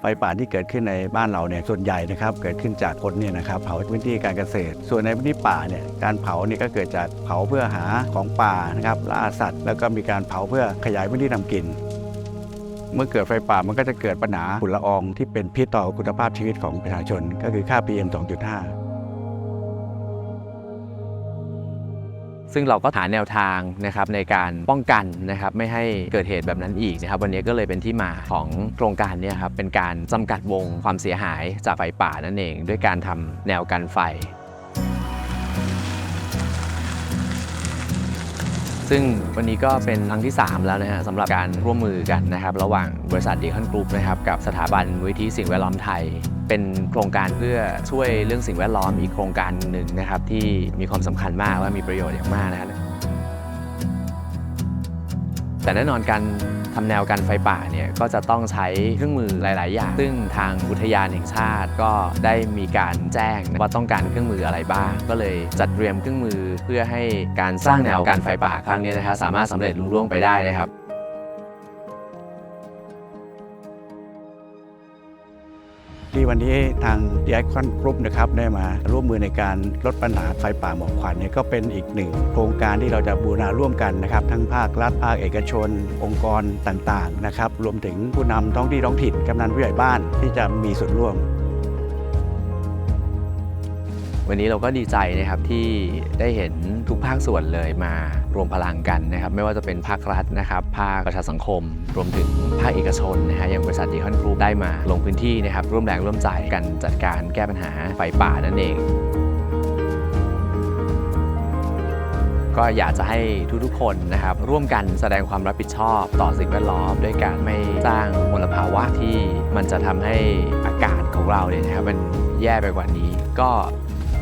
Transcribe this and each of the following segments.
ไฟป่าที่เกิดขึ้นในบ้านเราเนี่ยส่วนใหญ่นะครับเกิดขึ้นจากคนเนี่ยนะครับเผาพื้นที่การเกษตร ส่วนในพื้นที่ป่าเนี่ยการเผาเนี่ยก็เกิดจากเผาเพื่อหาของป่านะครับล่าสัตว์ แล้วก็มีการเผาเพื่อขยายพื้นที่ทำกิน เมื่อเกิดไฟป่ามันก็จะเกิดปัญหาฝุ่นละอองที่เป็นพิษต่อคุณภาพชีวิตของประชาชน ก็คือค่า PM 2.5 ซึ่งเราก็หาแนวทางนะครับในการป้องกันนะครับไม่ให้เกิดเหตุแบบนั้นอีกนะครับวันนี้ก็เลยเป็นที่มาของโครงการนี้ครับเป็นการจำกัดวงความเสียหายจากไฟป่านั่นเอง ด้วยการทำแนวกันไฟ ซึ่งวันนี้ก็เป็นครั้งที่ 3 แล้วนะฮะสำหรับการร่วมมือกันนะครับ ระหว่างบริษัทดีคอนกรุ๊ปนะครับกับสถาบันวิธีสิ่งแวดล้อมไทย เป็นโครงการเพื่อช่วยเรื่องสิ่งแวดล้อมอีกโครงการหนึ่งนะครับที่มีความสำคัญมากและมีประโยชน์อย่างมากนะครับแต่แน่นอนการ ทำแนวกันไฟป่าเนี่ยก็จะต้องใช้เครื่องมือหลาย ๆ อย่าง ซึ่งทางอุทยานแห่งชาติก็ได้มีการแจ้งว่าต้องการเครื่องมืออะไรบ้าง ก็เลยจัดเตรียมเครื่องมือเพื่อให้การสร้างแนวกันไฟป่าครั้งนี้นะครับสามารถสำเร็จลุล่วงไปได้นะครับ ที่วันนี้ทางดีไอคอนกรุ๊ปนะครับได้มาร่วมมือในการลดปัญหาไฟป่าหมอกควันเนี่ยก็เป็นอีกหนึ่งโครงการที่เราจะบูรณาร่วมกันนะครับ ทั้งภาครัฐภาคเอกชน องค์กรต่างๆนะครับรวมถึงผู้นำท้องที่ท้องถิ่นกำนันผู้ใหญ่บ้านที่จะมีส่วนร่วม วันนี้เราก็ดีใจนะครับที่ได้เห็นทุกภาคส่วนเลยมารวมพลังกันนะครับ ไม่ว่าจะเป็นภาครัฐนะครับภาคประชาสังคม รวมถึงภาคเอกชนนะฮะอย่างบริษัทดีคอนกรุ๊ปได้มาลงพื้นที่นะครับ ร่วมแรงร่วมใจกันจัดการแก้ปัญหาไฟป่านั่นเองก็อยากจะให้ทุกๆ คนนะครับ ร่วมกันแสดงความรับผิดชอบต่อสิ่งแวดล้อม ด้วยการไม่สร้างมลภาวะที่มันจะทำให้อากาศของเราเนี่ยนะครับ มันแย่ไปกว่านี้ ก็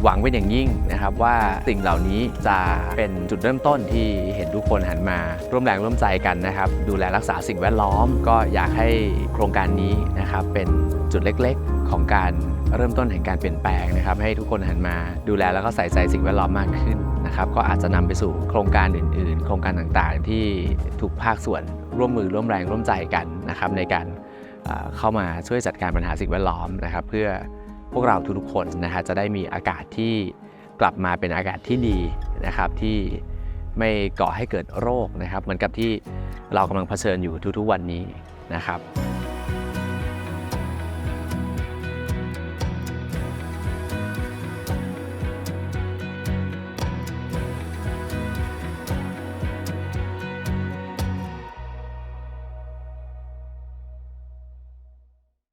หวังเป็นอย่างยิ่งนะครับว่าสิ่งเหล่านี้จะเป็นจุดเริ่มต้นที่เห็นทุกคนหันมา ร่วมแรงร่วมใจกันนะครับ ดูแลรักษาสิ่งแวดล้อม ก็อยากให้โครงการนี้นะครับเป็นจุดเล็กๆ ของการเริ่มต้นแห่งการเปลี่ยนแปลงนะครับ ให้ทุกคนหันมาดูแลแล้วก็ใส่ใจสิ่งแวดล้อมมากขึ้นนะครับ ก็อาจจะนำไปสู่โครงการอื่น ๆ โครงการต่างๆ ที่ทุกภาคส่วนร่วมมือร่วมแรงร่วมใจกันนะครับในการเอ่อเข้ามาช่วยจัดการปัญหาสิ่งแวดล้อมนะครับ เพื่อ พวกเราทุกๆคนนะฮะจะได้มีอากาศที่กลับมาเป็นอากาศที่ดีนะครับที่ไม่ก่อให้เกิดโรคนะครับ เหมือนกับที่เรากำลังเผชิญอยู่ทุกๆวันนี้นะครับ